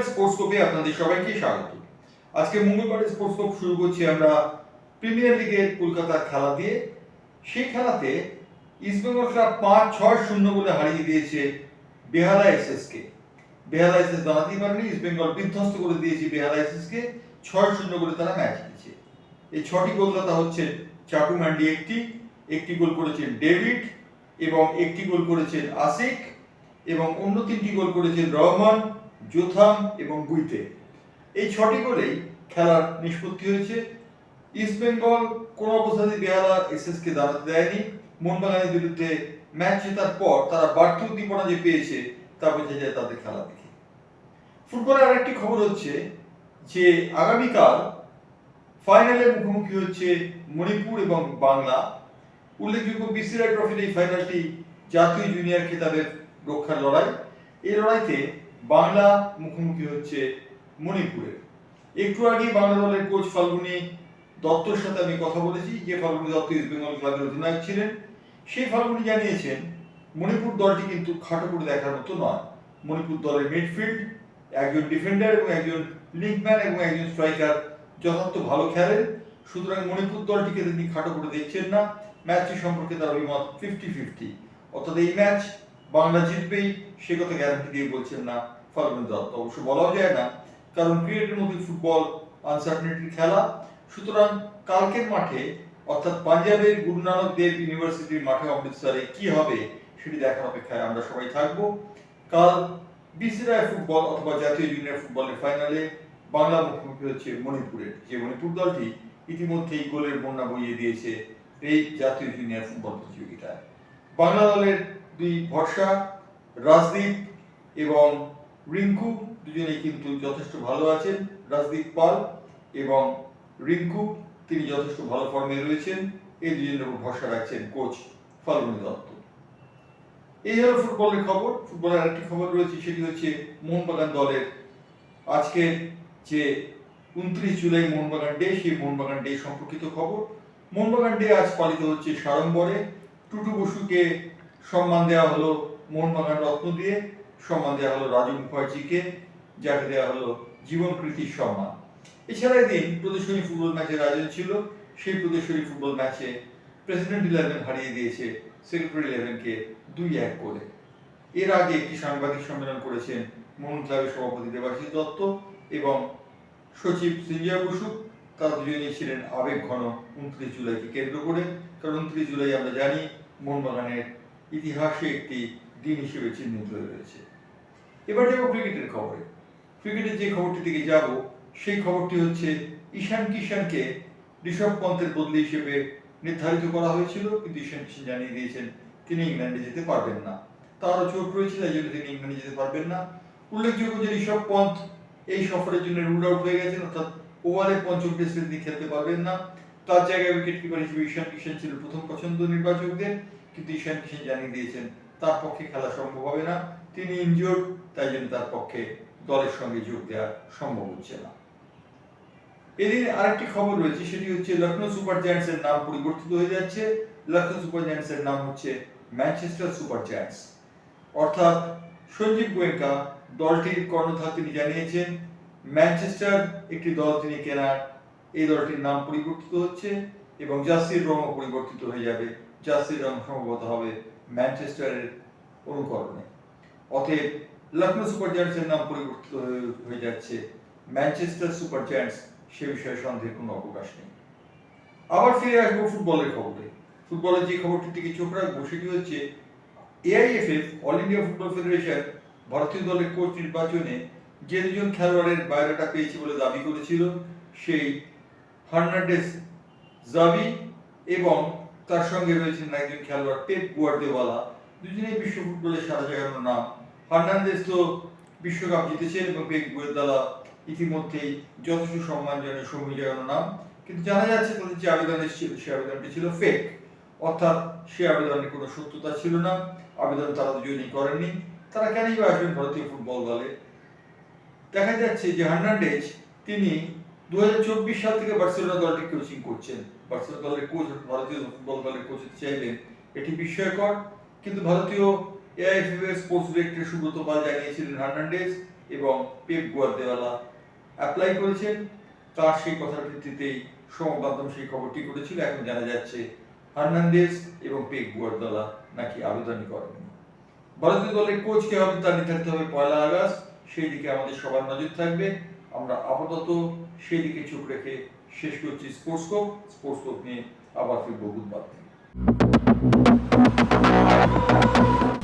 মঙ্গলবারের স্পোর্টস্কোপে আপনাদের সবাইকে স্বাগত। আজকে মঙ্গলবারের স্পোর্টস্কোপ শুরু করছি আমরা প্রিমিয়ার লিগের কলকাতার খেলা দিয়ে। সেই খেলাতে পাঁচ, ছয়, শূন্য বলে হারিয়ে দিয়েছে বেহালা বেহালা পারেনি ইস্টবেঙ্গল বিধ্বস্ত করে দিয়েছে বেহালা ছয়, শূন্য করে তারা ম্যাচ জিতেছে এই ছটি গোলদাতা হচ্ছে চাকু ম্যান্ডি একটি একটি গোল করেছেন ডেভিড এবং একটি গোল করেছেন আসিক এবং অন্য তিনটি গোল করেছেন রহমান। জোথাম এবং গুইতে। এই ছটি গোলেই খেলার নিষ্পত্তি হয়েছে। ইস্টবেঙ্গল কোনো অবস্থাতেই বেহালা এসএসকে দাঁড়াতে দেয়নি। মোহনবাগানের বিরুদ্ধে ম্যাচ জেতার পর তারা বাড়তি উদ্দীপনা যে পেয়েছে, তা বোঝা যায় তাদের খেলা দেখে। ফুটবলের আরেকটি খবর হচ্ছে যে, আগামীকাল ফাইনালে মুখোমুখি হচ্ছে মণিপুর এবং বাংলা। উল্লেখযোগ্য বিসিআই ট্রফির এই ফাইনালটি জাতীয় জুনিয়র খেতাবের রক্ষার লড়াই। এই লড়াইতে বাংলা মুখোমুখি হচ্ছে মণিপুরের। একটু আগে বাংলা দলের কোচ ফাল্গুনি দত্তর সাথে আমি কথা বলেছি, যে ফাল্গুনি দত্ত ইস্ট বেঙ্গল ক্লাবের অধিনায়ক ছিলেন। সেই ফাল্গুনি জানিয়েছেন, মণিপুর দলটি কিন্তু খাটো করে দেখার মতো নয়। মণিপুর দলের মিডফিল্ড একজন ডিফেন্ডার এবং একজন লিঙ্কম্যান এবং একজন স্ট্রাইকার যথার্থ ভালো খেলেন সুতরাং মণিপুর দলটিকে তিনি খাটো করে দেখছেন না। ম্যাচটি সম্পর্কে তার অভিমত ফিফটি ফিফটি অর্থাৎ এই ম্যাচ বাংলা জিতবেই সে কথা গ্যারান্টি দিয়ে বলছেন না ফাল্গুন দত্ত অবশ্য বলাও যায় না, কারণ ক্রিকেটের মধ্যে ফুটবল আনসার্টনিটির খেলা, সুতরাং কালকের মাঠে, অর্থাৎ পাঞ্জাবের গুরু নানক দেব ইউনিভার্সিটির মাঠে অমৃতসরে কি হবে সেটি দেখার অপেক্ষায় আমরা সবাই থাকব। কাল বিসিরায় ফুটবল অথবা জাতীয় জুনিয়র ফুটবলের ফাইনালে বাংলা মুখোমুখি হচ্ছে মণিপুরের যে মণিপুর দলটি ইতিমধ্যেই গোলের বন্যা বইয়ে দিয়েছে এই জাতীয় জুনিয়র ফুটবল প্রতিযোগিতায়। বাংলা দলের দুই ভরসা, রাজদীপ এবং রিঙ্কু, দুজনেই কিন্তু যথেষ্ট ভালো আছেন, রাজদীপ পাল এবং রিঙ্কু, তিনি যথেষ্ট ভালো ফর্মে রয়েছেন, এই দুজনের উপর ভরসা রাখছেন কোচ ফাল্গুনি দত্ত। এই হলো ফুটবলের খবর। ফুটবলের আরেকটি খবর রয়েছে, সেটি হচ্ছে মোহনবাগান দলের আজকে যে উনত্রিশ জুলাই মোহনবাগান ডে, সেই মোহনবাগান ডে সম্পর্কিত খবর। মোহনবাগান ডে আজ পালিত হচ্ছে সাড়ম্বরে। টুটু বসুকে সম্মান দেওয়া হলো মোহনবাগান রত্ন দিয়ে, সম্মান দেওয়া হলো রাজু মুখার্জিকে, যাকে দেওয়া হলো জীবন সম্মান। এছাড়া এদিন প্রদর্শনী ফুটবল ম্যাচের আয়োজন ছিল। সেই প্রদর্শনী ফুটবল ম্যাচে প্রেসিডেন্ট ইলেভেন হারিয়ে দিয়েছে সেক্রেটারি ইলেভেনকে দুই এক করে। এর আগে একটি সাংবাদিক সম্মেলন করেছেন মোহন ক্লাবের সভাপতি দেবাশিস দত্ত এবং সচিব সঞ্জয় বসু। তারা দুজনেই ছিলেন আবেগ ঘন উনত্রিশ জুলাইকে কেন্দ্র করে। কারণ উনত্রিশ জুলাই আমরা জানি মোহনবাগানের ইতিহাসে একটি দিন হিসেবে চিহ্নিত হয়ে রয়েছে। এবার যাব ক্রিকেটের খবরে। ক্রিকেটের যে খবরটি দিকে যাব, সেই খবরটি হচ্ছে ঈশান কিষানকে ঋষভ পন্থের বদলি হিসেবে নির্ধারিত করা হয়েছিল, কিন্তু ঈশান কিষান জানিয়ে দিয়েছেন তিনি ইংল্যান্ডে যেতে পারবেন না। তারও চোট রয়েছে তাই জন্য তিনি ইংল্যান্ডে যেতে পারবেন না। উল্লেখযোগ্য যে ঋষভ পন্থ এই সফরের জন্য রুল আউট হয়ে গেছেন, অর্থাৎ ওভারে পঞ্চম টেস্টে তিনি খেলতে পারবেন না। তার জায়গায় উইকেট কিপার হিসেবে ঈশান কিষান ছিল প্রথম পছন্দ নির্বাচকদের। কিন্তু ঈশান জানিয়ে দিয়েছেন? তার পক্ষে খেলা সম্ভব হবে না। তিনি ইনজোর্ড, তাই জন্য তার পক্ষে দলের সঙ্গে যোগ দেওয়া সম্ভব হচ্ছে না। এদিন আরেকটি খবর রয়েছে, সেটি হচ্ছে লখনৌ সুপার জায়ান্টস এর নাম পরিবর্তিত হয়ে যাচ্ছে। লখনৌ সুপার জায়ান্টস এর নাম হচ্ছে ম্যানচেস্টার সুপার জায়ান্টস। অর্থাৎ সঞ্জীব গোয়েঙ্কা দলটির কর্ণধার তিনি জানিয়েছেন, ম্যানচেস্টার একটি দল তিনি কেনার, এই দলটির নাম পরিবর্তিত হচ্ছে এবং জার্সির রঙও পরিবর্তিত হয়ে যাবে। জার্সির রং সম্ভবত হবে ম্যানচেস্টারের অনুকরণে। অতএব লখনৌ সুপার জায়ান্টসের নাম পরিবর্তিত হয়ে- যাচ্ছে। ম্যানচেস্টার সুপার জায়ান্টস সে বিষয়ে সন্দেহের কোনো অবকাশ নেই। আবার ফিরে আসব ফুটবলের খবরে। ফুটবলের যে খবরটির দিকে চোখ রাখব সেটি হচ্ছে AIFF, all India football federation, ভারতীয় দলের কোচ নির্বাচনে যে দুজন খেলোয়াড়ের বায়োডাটা পেয়েছে বলে দাবি করেছিল, সেই হার্নান্ডেস জাবি এবং তার সঙ্গে রয়েছেন একজন খেলোয়াড়, পেপ গুয়ার্দেওয়ালা। দুজনেই বিশ্ব ফুটবলের সারা জাগানো নাম। হার্নান্দেজ তো বিশ্বকাপ জিতেছেন এবং পেপ গুয়ার্দেওয়ালা ইতিমধ্যেই যথেষ্ট সম্মানজনক সময় জাগানো নাম। কিন্তু জানা যাচ্ছে তাদের যে আবেদন এসেছিল সে আবেদনটি ছিল ফেক অর্থাৎ সে আবেদনের কোনো সত্যতা ছিল না। আবেদন তারা দুজনেই করেননি। তারা কেনই বা আসবেন ভারতীয় ফুটবল দলে? দেখা যাচ্ছে যে হার্নান্ডেজ তিনি দুহাজার চব্বিশ সাল থেকে বার্সেলোনা দলটি কোচিং করছেন। বার্সেলোনা দলের কোচ ভারতীয় ফুটবল দলের কোচ চাইলেন। এটি বিস্ময়কর, কিন্তু ভারতীয় AIFF sports director Subrata Pal জানিয়েছিলেন হার্নান্ডেজ এবং পেপ গুয়ারদেওয়ালা অ্যাপ্লাই করেছেন। তার সেই কথার ভিত্তিতেই সংবাদ মাধ্যম সেই খবরটি করেছিল এখন জানা যাচ্ছে হার্নান্ডেজ এবং পেপ গুয়ারদেওয়ালা নাকি আবেদনই করেননি। ভারতীয় দলের কোচ কে হবে তা নির্ধারিত হবে পয়লা আগস্ট। সেই দিকে আমাদের সবার নজর থাকবে। আমরা আপাতত সেই দিকে চোখ রেখে শেষ করছি স্পোর্টস কোপ স্পোর্টস কোপ নিয়ে আবার ফিরবো বুধবার থেকে।